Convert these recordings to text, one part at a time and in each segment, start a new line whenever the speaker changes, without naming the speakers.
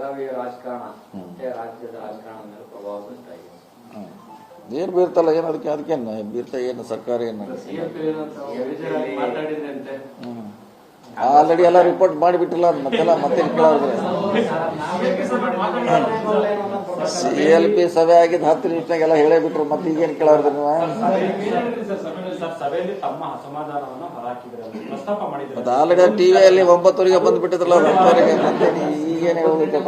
ಬೆಳಗಾವಿಯ ರಾಜಕಾರಣ ಮತ್ತೆ ರಾಜ್ಯದ ರಾಜಕಾರಣ ಮೇಲೆ ಪ್ರಭಾವ ಬೀರ್ತಾ ಇದೆ
ಏನು ಬೀರ್ತಲ್ಲ ಏನು ಅದಕ್ಕೆ ಅದಕ್ಕೆ ಬೀರ್ತಾ ಏನು ಸರ್ಕಾರ ಏನು ಆಲ್ರೆಡಿ ಎಲ್ಲ ರಿಪೋರ್ಟ್ ಮಾಡಿಬಿಟ್ಟಿಲ್ಲ ಮತ್ತೆಲ್ಲ ಮತ್ತೆ ಸಿ ಎಲ್ ಪಿ ಸಭೆ ಆಗಿದ್ದು ಹತ್ತು ನಿಮಿಷನಾಗ ಎಲ್ಲ ಹೇಳೇ ಬಿಟ್ರು ಮತ್ತೆ ಈಗೇನು ಕೇಳೋರ್ದು ನೀವು? ಮತ್ತೆ ಆಲ್ರೆಡಿ ಟಿವಿಯಲ್ಲಿ ಒಂಬತ್ತುವರೆಗೆ ಬಂದ್ಬಿಟ್ಟಿದ್ರಲ್ಲ ಮತ್ತೆ ಈಗೇನು ಹೋಗುತ್ತೆ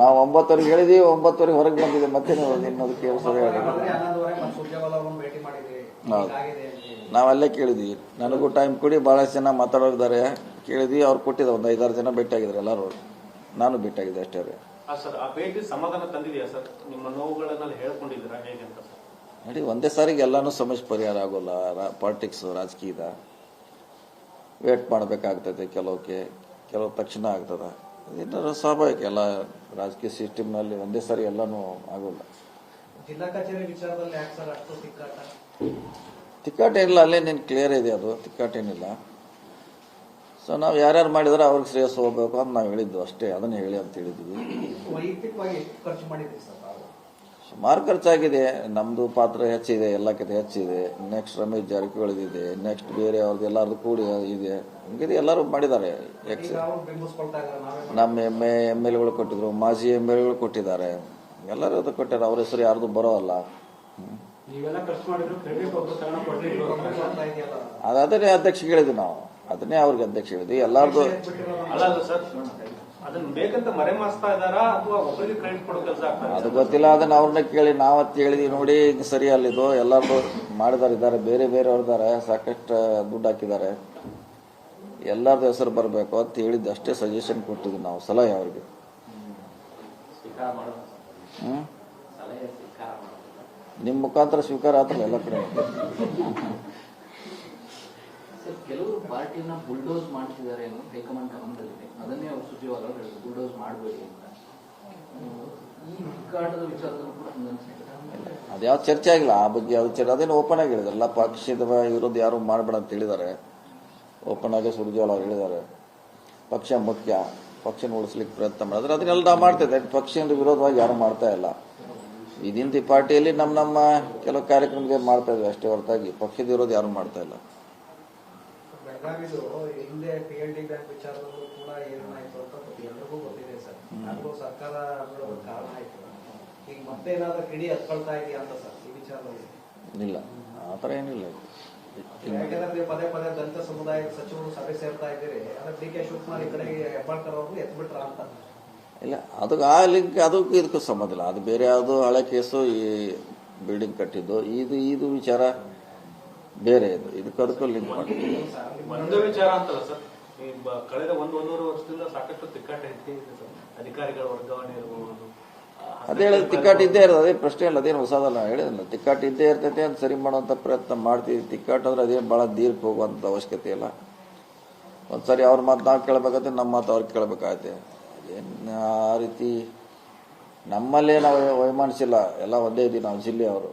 ನಾವು ಒಂಬತ್ತುವರೆಗೆ ಹೇಳಿದೀವಿ ಒಂಬತ್ತುವರೆಗೆ ಹೊರಗೆ ಬಂದಿದೆ ಮತ್ತೆ ನೀವು ಇನ್ನೊಂದು ಕೇಳಿಸೋದು ಹೇಳಿ
ಹನ್ನೊಂದುವರೆಗೆ ಮತ್ತೆ ಸುರ್ಜೇವಾಲ ಅವ್ರನ್ನ ಭೇಟಿ ಮಾಡಿದ್ರಿ
ಹೌದು.
ನಾವಲ್ಲೇ ಅಂತ
ನಾವು ಅಲ್ಲೇ ಕೇಳಿದ್ವಿ. ನನಗೂ ಟೈಮ್ ಕೊಡಿ ಭಾಳಷ್ಟು ಜನ ಮಾತಾಡೋರಿದ್ದಾರೆ. ಕೇಳಿದ್ವಿ ಅವ್ರು ಕೊಟ್ಟಿದ್ದ ಒಂದು ಐದಾರು ಜನ ಭೇಟಿಯಾಗಿದ್ರು ಎಲ್ಲರೂ. ನಾನು ಭೇಟಿಯಾಗಿದ್ದೆ ಅಷ್ಟೇ ರೀ ನೋಡಿ ಒಂದೇ ಸಾರಿಗೆ ಎಲ್ಲಾನು ಸಮಸ್ಯೆ ಪರಿಹಾರ ಆಗೋಲ್ಲ ಪಾಲಿಟಿಕ್ಸ್ ರಾಜಕೀಯದ. ವೇಟ್ ಮಾಡಬೇಕಾಗ್ತದೆ ಕೆಲವಕ್ಕೆ ಕೆಲವು ತಕ್ಷಣ ಆಗ್ತದೆ. ಇದರ ಸ್ವಾಭಾವಿಕ ಎಲ್ಲ ರಾಜಕೀಯ ಸಿಸ್ಟಮ್ನಲ್ಲಿ ಒಂದೇ ಸಾರಿ ಎಲ್ಲನೂ ಆಗೋಲ್ಲ.
ಜಿಲ್ಲಾ ಕಚೇರಿ ವಿಚಾರದಲ್ಲಿ ಯಾಕೆ ಸರ್ ಅಷ್ಟು ತಿಕ್ಕಾಟ?
ತಿಕ್ಕಾಟ ಏನಿಲ್ಲ ಅಲ್ಲೇ ನೀನು ಕ್ಲಿಯರ್ ಇದೆ ಅದು ತಿಕ್ಕಾಟ ಏನಿಲ್ಲ. ಸೊ ನಾವು ಯಾರ್ಯಾರು ಮಾಡಿದ್ರೆ ಅವ್ರಿಗೆ ಶ್ರೇಯಸ್ ಹೋಗ್ಬೇಕು ಅಂತ ನಾವು ಹೇಳಿದ್ದು ಅಷ್ಟೇ ಅದನ್ನ ಹೇಳಿ ಅಂತ ಹೇಳಿದ್ವಿ.
ವೈಯಕ್ತಿಕವಾಗಿ ಖರ್ಚು ಮಾಡಿದ್ವಿ ಸರ್?
ಸುಮಾರು ಖರ್ಚಾಗಿದೆ. ನಮ್ದು ಪಾತ್ರ ಹೆಚ್ಚಿದೆ ಎಲ್ಲಕ್ಕಿಂತ ಹೆಚ್ಚಿದೆ. ನೆಕ್ಸ್ಟ್ ರಮೇಶ್ ಜಾರಕಿಹೊಳಿ ಇದೆ ನೆಕ್ಸ್ಟ್ ಬೇರೆ ಅವ್ರದ್ದು ಎಲ್ಲರದು ಕೂಡಿ ಇದೆ. ಹಂಗಿದೆ ಎಲ್ಲರೂ ಮಾಡಿದ್ದಾರೆ. ಎಕ್ಸ್
ಈಗ ಅವ್ರು ಬಿಂಬಿಸ್ಕೊಳ್ತಾ ಇದ್ದಾರೆ
ನಮ್ಮ ಎಂ ಎ ಎಂ ಎಲ್ ಎಗಳು ಕೊಟ್ಟಿದ್ರು ಮಾಜಿ ಎಂ ಎಲ್ ಎಗಳು ಕೊಟ್ಟಿದ್ದಾರೆ. ಎಲ್ಲರೂ ಅದು ಕೊಟ್ಟಾರೆ ಅವ್ರ ಹೆಸರು ಯಾರ್ದು ಬರೋಲ್ಲ ಅದನ್ನೇ ಅಧ್ಯಕ್ಷ ಹೇಳಿದ್ವಿ ನಾವು. ಅದನ್ನೇ ಅವ್ರಿಗೆ ಅಧ್ಯಕ್ಷ ಹೇಳಿದ್ವಿ ಎಲ್ಲಾರ್ದು ಅದು ಗೊತ್ತಿಲ್ಲ ಅದನ್ನ ಅವ್ರನ್ನ ಕೇಳಿ ನಾವತ್ತು ಹೇಳಿದ್ವಿ ನೋಡಿ ಸರಿ ಅಲ್ಲಿದು. ಎಲ್ಲರೂ ಮಾಡಿದಾರ ಇದ್ದಾರೆ ಬೇರೆ ಬೇರೆಯವ್ರಿದ್ದಾರೆ ಸಾಕಷ್ಟು ದುಡ್ಡು ಹಾಕಿದ್ದಾರೆ. ಎಲ್ಲಾರ್ದು ಹೆಸರು ಬರಬೇಕು ಅಂತ ಹೇಳಿದ್ದು ಅಷ್ಟೇ ಸಜೆಷನ್ ಕೊಟ್ಟಿದ್ವಿ ನಾವು ಸಲಹೆ ಅವ್ರಿಗೆ. ನಿಮ್ಮ ಮುಖಾಂತರ ಸ್ವೀಕಾರ ಆತಲ್ಲ ಎಲ್ಲ ಕಡೆ.
ಪಾರ್ಟಿನ ಬುಲ್ಡೋಸ್ ಮಾಡ್ತಿದ್ದಾರೆ ಅನ್ನೋ ಹೈಕಮಾಂಡ್ ಗಮನದಲ್ಲಿದೆ. ಅದನ್ನೇ ಅವರು ಸುದ್ದಿವಾರ ಹೇಳಿದ್ರು. ಬುಲ್ಡೋಸ್ ಮಾಡಬೇಡಿ ಅಂತ. ಈ ಹುಡುಕಾಟದ ವಿಚಾರದಲ್ಲೂ ಕೂಡ
ಅದ್ಯಾವ ಚರ್ಚೆ ಆಗಿಲ್ಲ. ಆ ಬಗ್ಗೆ ಯಾವ್ದು ಚರ್ಚೆ ಅದೇನು ಓಪನ್ ಆಗಿ ಹೇಳಿದ್ರಲ್ಲ ಪಕ್ಷದ ವಿರೋಧ ಯಾರು ಮಾಡಬೇಡ ಅಂತ ಹೇಳಿದ್ದಾರೆ. ಓಪನ್ ಆಗಿ ಸುರ್ಜೇವಾಲ ಅವ್ರು ಹೇಳಿದ್ದಾರೆ. ಪಕ್ಷ ಮುಖ್ಯ. ಪಕ್ಷನ ಉಳಿಸ್ಲಿಕ್ಕೆ ಪ್ರಯತ್ನ ಮಾಡಿದ್ರೆ ಅದನ್ನೆಲ್ಲ ನಾವು ಮಾಡ್ತಿದ್ದೆ. ಪಕ್ಷದ ವಿರೋಧವಾಗಿ ಯಾರು ಮಾಡ್ತಾ ಇಲ್ಲ. ಇದಿಂತ ಪಾರ್ಟಿಯಲ್ಲಿ ನಮ್ಮ ನಮ್ಮ ಕೆಲವು ಕಾರ್ಯಕ್ರಮಗಳು ಮಾಡ್ತಾ ಇದ್ವಿ ಅಷ್ಟೇ ಹೊರತಾಗಿ. ಪಕ್ಷದ ವಿರೋಧ ಯಾರು ಮಾಡ್ತಾ ಇಲ್ಲ.
ಬೆಳಗಾವಿದು ಹಿಂದೆ ಪಿ ಎಲ್ ಡಿ ಬ್ಯಾಂಕ್ ವಿಚಾರದಲ್ಲೂ ಕೂಡ ಏನಾಯ್ತು ಅಂತ ಎಲ್ರಿಗೂ ಗೊತ್ತಿದೆ ಸರ್. ಅದು ಸರ್ಕಾರ ಕಾರಣ ಆಯ್ತು. ಈಗ ಮತ್ತೆ ಏನಾದ್ರೂ ಕಿಡಿ ಹತ್ಕೊಳ್ತಾ ಇದೆಯಾ ಅಂತ ಸರ್ ಈ ವಿಚಾರದಲ್ಲಿ.
ಇಲ್ಲ. ಆ ಥರ ಏನಿಲ್ಲ.
ಯಾಕಂದ್ರೆ ನೀವು ಪದೇ ಪದೇ ದಲಿತ ಸಮುದಾಯದ ಸಚಿವರು ಸಭೆ ಸೇರ್ತಾ ಇದ್ದೀರಿ ಅಂದ್ರೆ ಡಿ ಕೆ ಶಿವಕುಮಾರ್ ಈ ಕಡೆಗೆ ಹೆಬ್ಬಾಳ್ಕರ್ ಅವರು ಎತ್ಬಿಟ್ರ ಅಂತ?
ಇಲ್ಲ ಅದು ಆ ಲಿಂಕ್ ಅದಕ್ಕೂ ಇದಕ್ಕೂ ಸಂಬಂಧ ಇಲ್ಲ. ಅದು ಬೇರೆ ಯಾವುದು ಹಳೆ ಕೇಸು ಈ ಬಿಲ್ಡಿಂಗ್ ಕಟ್ಟಿದ್ದು. ಇದು ಇದು ವಿಚಾರ. ಬೇರೆ ಇದು ಇದಕ್ಕೆ ಅದಕ್ಕೂ ಲಿಂಕ್ ಮಾಡ್ತೀವಿ
ಒಂದು ವಿಚಾರ ಅಂತಲ್ಲ ಸರ್ ಈ ಬ- ಕಳೆದ ಒಂದು ಒಂದೂವರೆ ವರ್ಷದಿಂದ ಸಾಕಷ್ಟು ತಿಕ್ಕಾಟ ಹೆಚ್ಚಿಗೆ ಇದೆ ಸರ್. ಅಧಿಕಾರಿಗಳ ವರ್ಗಾವಣೆ ಇರಬಹುದು
ಅದೇ ಹೇಳಿದ ತಿಕ್ಕಾಟ ಇದ್ದೇ ಇರೋದು ಅದೇ ಪ್ರಶ್ನೆ ಇಲ್ಲ ಅದೇನು ಹೊಸದಲ್ಲ ಹೇಳಿದ್ನಲ್ಲ ತಿಕ್ಕಾಟ ಇದ್ದೇ ಇರ್ತೈತೆ ಅಂತ ಸರಿ ಮಾಡುವಂಥ ಪ್ರಯತ್ನ ಮಾಡ್ತೀವಿ. ತಿಕ್ಕಾಟ ಅಂದ್ರೆ ಅದೇನು ಭಾಳ ದೀರ್ಘ ಹೋಗುವಂಥ ಅವಶ್ಯಕತೆ ಇಲ್ಲ. ಒಂದ್ಸರಿ ಅವ್ರ ಮಾತು ನಾವು ಕೇಳಬೇಕಾದ್ರೆ ನಮ್ಮ ಮಾತು ಅವ್ರಿಗೆ ಕೇಳಬೇಕಾಗತ್ತೆ. ಏನು ಆ ರೀತಿ ನಮ್ಮಲ್ಲೇ ನಾವು ವೈಮಾನಿಸಿಲ್ಲ ಎಲ್ಲ ಒಂದೇ ನಾವು ಜಿಲ್ಲೆಯವರು